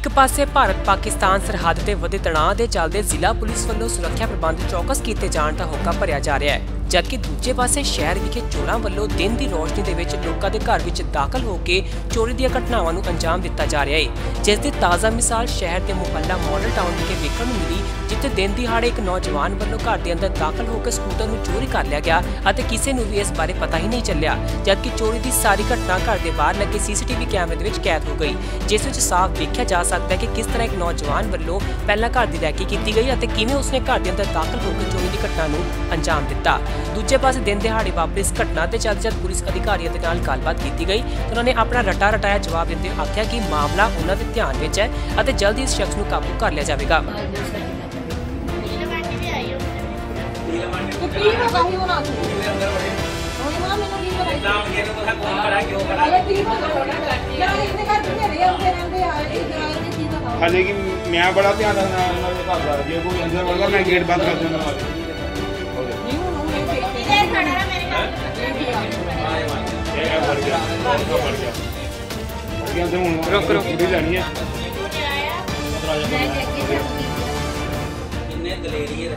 ਇੱਕ ਪਾਸੇ ਭਾਰਤ ਪਾਕਿਸਤਾਨ ਸਰਹੱਦ ਤੇ ਵਧੇ ਤਣਾਅ ਦੇ ਚੱਲਦੇ ਜ਼ਿਲ੍ਹਾ ਪੁਲਿਸ ਵੱਲੋਂ ਸੁਰੱਖਿਆ ਪ੍ਰਬੰਧ ਚੌਕਸ ਕੀਤੇ ਜਾਣ ਦਾ ਹੋਕਾ ਭਰਿਆ ਜਾ ਰਿਹਾ ਹੈ। ਜਦਕਿ ਦੂਜੇ ਪਾਸੇ ਸ਼ਹਿਰ ਵਿਖੇ ਚੋਰਾਂ ਵੱਲੋਂ ਦਿਨ ਦੀ ਰੋਸ਼ਨੀ ਦੇ ਵਿੱਚ ਲੋਕਾਂ ਦੇ ਘਰ ਵਿੱਚ ਦਾਖਲ ਹੋ ਕੇ ਚੋਰੀ ਦੀਆਂ ਘਟਨਾਵਾਂ ਨੂੰ ਅੰਜਾਮ ਦਿੱਤਾ ਜਾ ਰਿਹਾ ਹੈ। ਜਿਸ ਦੀ ਤਾਜ਼ਾ ਮਿਸਾਲ ਸ਼ਹਿਰ ਦੇ ਮੁਹੱਲਾ ਮਾਡਲ ਟਾਊਨ ਵਿਖੇ ਵੇਖਣ ਨੂੰ ਮਿਲੀ, ਜਿੱਥੇ ਦਿਨ ਦਿਹਾੜੇ ਇੱਕ ਨੌਜਵਾਨ ਵੱਲੋਂ ਘਰ ਦੇ ਅੰਦਰ ਦਾਖਲ ਹੋ ਕੇ ਸਕੂਟਰ ਨੂੰ ਚੋਰੀ ਕਰ ਲਿਆ ਗਿਆ ਅਤੇ ਕਿਸੇ ਨੂੰ ਵੀ ਇਸ ਬਾਰੇ ਪਤਾ ਹੀ ਨਹੀਂ ਚੱਲਿਆ, ਜਦਕਿ ਚੋਰੀ ਦੀ ਸਾਰੀ ਘਟਨਾ ਘਰ ਦੇ ਬਾਹਰ ਲੱਗੇ ਸੀਸੀਟੀਵੀ ਕੈਮਰੇ ਦੇ ਵਿੱਚ ਕੈਦ ਹੋ ਗਈ, ਜਿਸ ਵਿੱਚ ਸਾਫ਼ ਦੇਖਿਆ ਜਾ ਸਕਦਾ ਹੈ ਕਿ ਕਿਸ ਤਰ੍ਹਾਂ ਇੱਕ ਨੌਜਵਾਨ ਵੱਲੋਂ ਪਹਿਲਾਂ ਘਰ ਦੀ ਰੈਕੀ ਕੀਤੀ ਗਈ ਅਤੇ ਕਿਵੇਂ ਉਸਨੇ ਘਰ ਦੇ ਅੰਦਰ ਦਾਖਲ ਹੋ ਕੇ ਚੋਰੀ ਦੀ ਘਟਨਾ ਨੂੰ ਅੰਜਾਮ ਦਿੱਤਾ। ਦੂਜੇ ਪਾਸੇ ਦਿਨ ਦਿਹਾੜੇ ਵਾਪਰੀ ਇਸ ਘਟਨਾ ਤੇ ਚੱਲ ਜਦ ਪੁਲਿਸ ਅਧਿਕਾਰੀਆਂ ਦੇ ਨਾਲ ਗੱਲਬਾਤ ਕੀਤੀ ਗਈ, ਤਾਂ ਉਹਨਾਂ ਨੇ ਆਪਣਾ ਰਟਾ ਰਟਾਇਆ, ਜਵਾਬ ਦਿੰਦੇ ਆਖਿਆ ਕਿ ਮਾਮਲਾ ਉਹਨਾਂ ਦੇ ਧਿਆਨ ਵਿੱਚ ਹੈ ਅਤੇ ਜਲਦੀ ਇਸ ਸ਼ਖਸ ਨੂੰ ਕਾਬੂ ਕਰ ਲਿਆ ਜਾਵੇਗਾ। ਹਾਲੇ ਕਿ ਮੈਂ ਬੜਾ ਧਿਆਨ ਰੱਖਣਾ ਉਹਨਾਂ ਘਰ ਦਾ। ਜੇ ਕੋਈ ਅੰਦਰ ਵੜਦਾ, ਮੈਂ ਗੇਟ ਬੰਦ ਕਰ ਦਿੰਦਾ। ਆਏ ਮਾਰ ਇਹ ਵੜ ਗਿਆ ਵੜ ਗਿਆ ਅੱਗੇ ਤੇ ਹੁਣ ਰੁਕ ਰੁਕ ਕੁੜੀ ਲੈਣੀ ਹੈ ਕਿੰਨੇ ਦਲੇਰੀ ਹੈ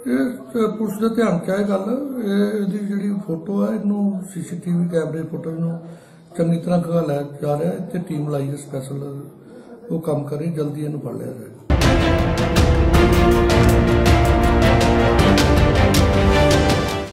ਇਹ ਪੁਲਿਸ ਦੇ ਧਿਆਨ ਚ ਆਏ ਗੱਲ? ਇਹ ਇਹਦੀ ਜਿਹੜੀ ਫੋਟੋ ਹੈ, ਇਹਨੂੰ ਸੀਸੀਟੀਵੀ ਕੈਮਰੇ ਫੋਟੋ ਨੂੰ ਚੰਗੀ ਤਰ੍ਹਾਂ ਖਗਾਲਿਆ ਜਾ ਰਿਹਾ ਹੈ ਤੇ ਟੀਮ ਲਾਈ ਹੈ ਸਪੈਸ਼ਲ ਉਹ ਕੰਮ ਕਰੇ, ਜਲਦੀ ਇਹਨੂੰ ਫੜ ਲਿਆ ਜਾਏਗਾ